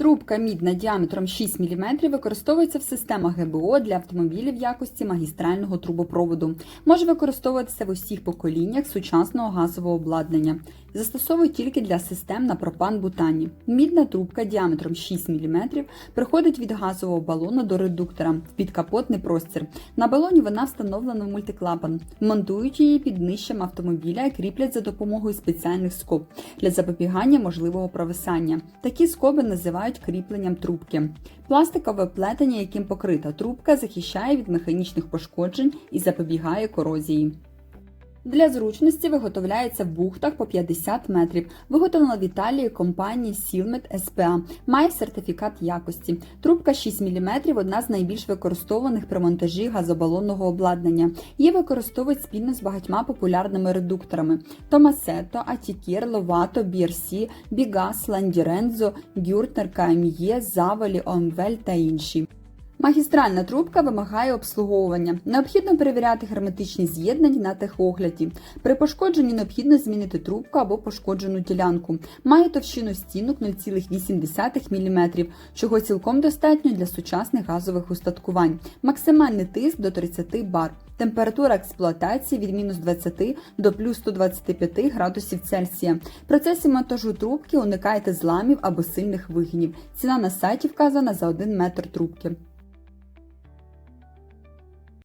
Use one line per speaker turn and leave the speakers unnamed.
трубка мідна діаметром 6 мм використовується в системах ГБО для автомобілів якості магістрального трубопроводу. Може використовуватися в усіх поколіннях сучасного газового обладнання. Застосовують тільки для систем на пропан-бутані. Мідна трубка діаметром 6 мм приходить від газового балону до редуктора в підкапотний простір. На балоні вона встановлена в мультиклапан. Монтують її під днищем автомобіля і кріплять за допомогою спеціальних скоб для запобігання можливого провисання. Такі скоби називають кріпленням трубки. Пластикове плетення, яким покрита трубка, захищає від механічних пошкоджень і запобігає корозії. Для зручності виготовляється в бухтах по 50 метрів. Виготовлена в Італії компанії Silmet SPA. Має сертифікат якості. Трубка 6 мм – одна з найбільш використовуваних при монтажі газобалонного обладнання. Її використовують спільно з багатьма популярними редукторами: Tomasetto, Attikier, Lovato, BRC, Bigas, Landirenzo, Gürtner, KME, Zavoli, Onvel та інші. Магістральна трубка вимагає обслуговування. Необхідно перевіряти герметичні з'єднання на техогляді. При пошкодженні необхідно змінити трубку або пошкоджену ділянку. Має товщину стінок 0,8 мм, чого цілком достатньо для сучасних газових устаткувань. Максимальний тиск до 30 бар. Температура експлуатації від мінус 20 до плюс 125 градусів Цельсія. В процесі монтажу трубки уникайте зламів або сильних вигинів. Ціна на сайті вказана за 1 метр трубки.